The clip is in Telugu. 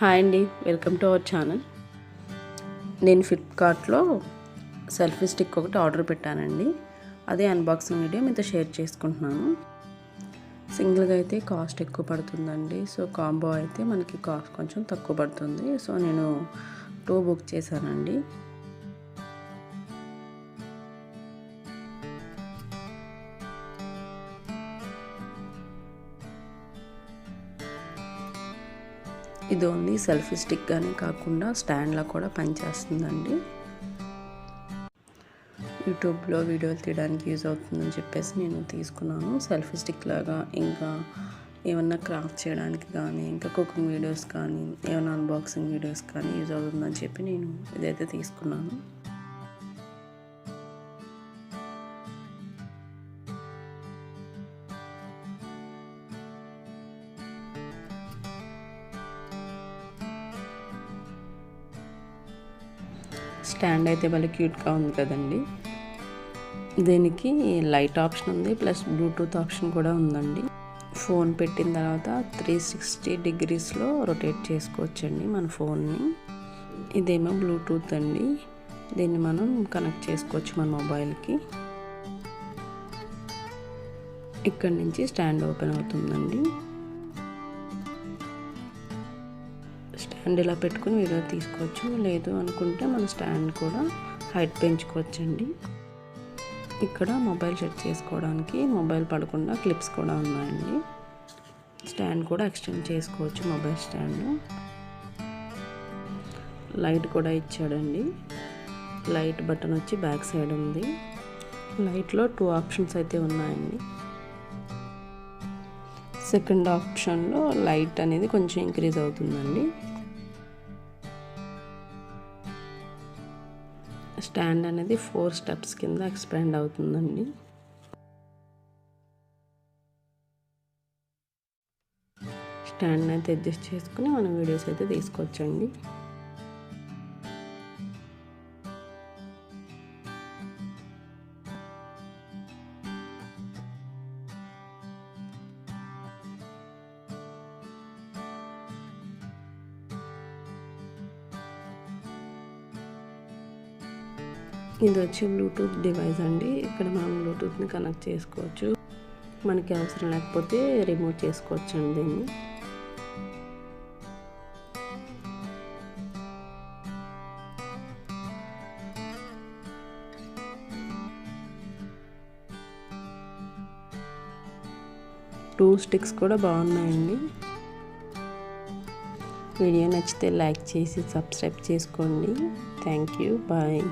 హాయ్ అండి వెల్కమ్ టు అవర్ ఛానల్. నేను ఫ్లిప్కార్ట్లో సెల్ఫీ స్టిక్ ఒకటి ఆర్డర్ పెట్టానండి. అదే అన్బాక్సింగ్ వీడియో మీతో షేర్ చేసుకుంటున్నాను. సింగిల్గా అయితే కాస్ట్ ఎక్కువ పడుతుందండి. సో కాంబో అయితే మనకి కాస్ట్ కొంచెం తక్కువ పడుతుంది. సో నేను టూ బుక్ చేశానండి. ఇది ఓన్లీ సెల్ఫీ స్టిక్గానే కాకుండా స్టాండ్లా కూడా పనిచేస్తుందండి. యూట్యూబ్లో వీడియోలు తీయడానికి యూజ్ అవుతుందని చెప్పేసి నేను తీసుకున్నాను. సెల్ఫీ స్టిక్ లాగా ఇంకా ఏమన్నా క్రాఫ్ట్ చేయడానికి కానీ ఇంకా కుకింగ్ వీడియోస్ కానీ ఏమైనా అన్బాక్సింగ్ వీడియోస్ కానీ యూజ్ అవుతుందని చెప్పి నేను ఇదైతే తీసుకున్నాను. స్టాండ్ అయితే భలే క్యూట్గా ఉంది కదండి. దీనికి లైట్ ఆప్షన్ ఉంది ప్లస్ బ్లూటూత్ ఆప్షన్ కూడా ఉందండి. ఫోన్ పెట్టిన తర్వాత త్రీ సిక్స్టీ డిగ్రీస్లో రొటేట్ చేసుకోవచ్చండి మన ఫోన్ని. ఇదేమో బ్లూటూత్ అండి. దీన్ని మనం కనెక్ట్ చేసుకోవచ్చు మన మొబైల్కి. ఇక్కడ నుంచి స్టాండ్ ఓపెన్ అవుతుందండి. అండ్ ఇలా పెట్టుకుని వీడియో తీసుకోవచ్చు. లేదు అనుకుంటే మన స్టాండ్ కూడా హైట్ పెంచుకోవచ్చండి. ఇక్కడ మొబైల్ సెట్ చేసుకోవడానికి మొబైల్ పడకుండా క్లిప్స్ కూడా ఉన్నాయండి. స్టాండ్ కూడా ఎక్స్టెండ్ చేసుకోవచ్చు మొబైల్ స్టాండ్ లైట్ కూడా ఇచ్చాడండి. లైట్ బటన్ వచ్చి బ్యాక్ సైడ్ ఉంది. లైట్లో టూ ఆప్షన్స్ అయితే ఉన్నాయండి. సెకండ్ ఆప్షన్లో లైట్ అనేది కొంచెం ఇంక్రీజ్ అవుతుందండి. స్టాండ్ అనేది ఫోర్ స్టెప్స్ కింద ఎక్స్పాండ్ అవుతుందండి. స్టాండ్ అయితే అడ్జస్ట్ చేసుకుని మనం వీడియోస్ అయితే తీసుకోవచ్చండి. ఇది వచ్చి బ్లూటూత్ డివైస్ అండి. ఇక్కడ మనం బ్లూటూత్ని కనెక్ట్ చేసుకోవచ్చు. మనకి అవసరం లేకపోతే రిమూవ్ చేసుకోవచ్చు అండి దీన్ని. టూ స్టిక్స్ కూడా బాగున్నాయండి. వీడియో నచ్చితే లైక్ చేసి సబ్స్క్రైబ్ చేసుకోండి. Thank you. బాయ్.